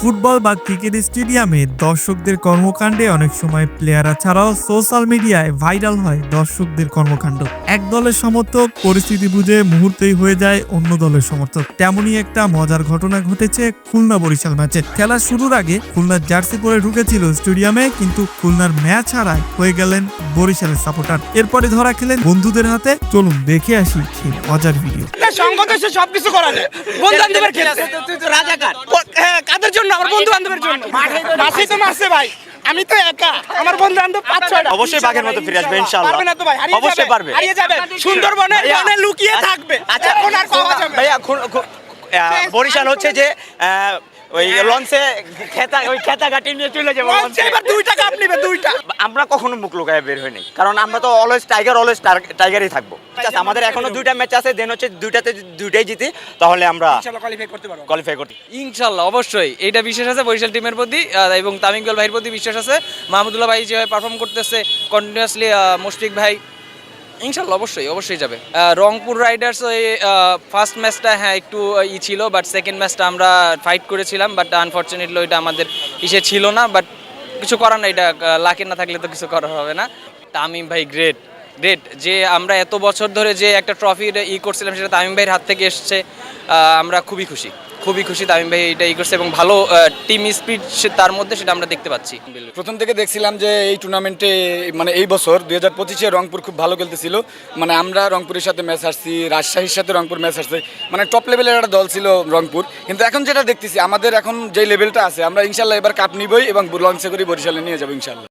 Football বা cricket স্টেডিয়ামে দর্শকদের কর্মকাণ্ডে অনেক সময় প্লেয়াররা ছাড়াও সোশ্যাল মিডিয়ায় ভাইরাল হয় দর্শকদের কর্মকাণ্ড। এক দলের সমর্থক পরিস্থিতি বুঝে মুহূর্তেই হয়ে যায় অন্য দলের সমর্থক। তেমনই একটা মজার ঘটনা ঘটেছে খুলনা বরিশাল ম্যাচে। খেলা শুরুর আগে খুলনার জার্সি পরে ঢুকেছিল স্টেডিয়ামে কিন্তু খুলনার ম্যাচ হারায় হয়ে গেলেন বরিশালের সাপোর্টার। এরপরে ধরা খেলেন বন্ধুদের হাতে। চলুন দেখে আসি সেই মজার ভিডিও সবকিছু করা যায় বন্ধু রাজাকার। হ্যাঁ, কাদের জন্য আমার বন্ধু বান্ধবের জন্য। মাসি তো মারছে ভাই। আমি তো একা। আমার বন্ধু বান্ধব পাঁচ ছয়টা। অবশ্যই বাঘের মতো ফিরে আসবে ইনশাআল্লাহ পারবে না তো ভাই হারিয়ে অবশ্যই পারবে। হারিয়ে যাবে। সুন্দরবনে ভাইয়া, বনে লুকিয়ে থাকবে। আচ্ছা এখন আর পাওয়া যাবে ভাইয়া খুন- আহ, বরিশাল হচ্ছে যে আহ, ওই লঞ্চে খেতা ওই খেতা গাটি নিয়ে চলে যাব লঞ্চে। এবার দুইটা কাপ নিবে দুইটা আমরা কখনো মুখ লুকায় বের হই নাই। কারণ আমরা তো অলওয়েজ টাইগার অলওয়েজ টাইগারই থাকব। আমাদের এখনও দুইটা ম্যাচ আছে দেন হচ্ছে দুইটাতে দুইটাই জিতি তাহলে আমরা ইনশাআল্লাহ কোয়ালিফাই করতে পারব। কোয়ালিফাই করতে। ইনশাল্লাহ অবশ্যই। এটা বিশ্বাস আছে বরিশাল টিমের প্রতি এবং তামিম ইকবাল ভাইয়ের প্রতি বিশ্বাস আছে। মাহমুদুল্লাহ ভাই যেভাবে পারফর্ম করতেছে কন্টিনিউয়াসলি মুশফিক ভাই ইনশাল্লাহ, অবশ্যই অবশ্যই যাবে। রংপুর রাইডার্স ওই ফার্স্ট ম্যাচটা হ্যাঁ একটু ই ছিল বাট সেকেন্ড ম্যাচটা আমরা ফাইট করেছিলাম বাট আনফর্চুনেটলি ওইটা আমাদের ইসে ছিল না বাট কিছু করার না এটা লাকে না থাকলে তো কিছু করার হবে না। তামিম ভাই গ্রেট গ্রেট যে আমরা এত বছর ধরে যে একটা ট্রফির ই করছিলাম, সেটা তামিম ভাইয়ের হাত থেকে এসছে আমরা খুবই খুশি। খুবই খুশি তামিম ভাই এটা ই করছে এবং ভালো টিম স্পিড তার মধ্যে সেটা আমরা দেখতে পাচ্ছি। প্রথম থেকে দেখছিলাম যে এই টুর্নামেন্টে মানে এই বছর দুই হাজার পঁচিশে রংপুর খুব ভালো খেলতেছিল। মানে আমরা রংপুরের সাথে ম্যাচ আসছি রাজশাহীর সাথে রংপুর ম্যাচ আসছে মানে টপ লেভেলের একটা দল ছিল রংপুর। কিন্তু এখন যেটা দেখতেছি, আমাদের এখন যে লেভেলটা আছে, আমরা ইনশাল্লাহ এবার কাপ নিবই এবং লঞ্চে করে বরিশালে নিয়ে যাব ইনশাল্লাহ।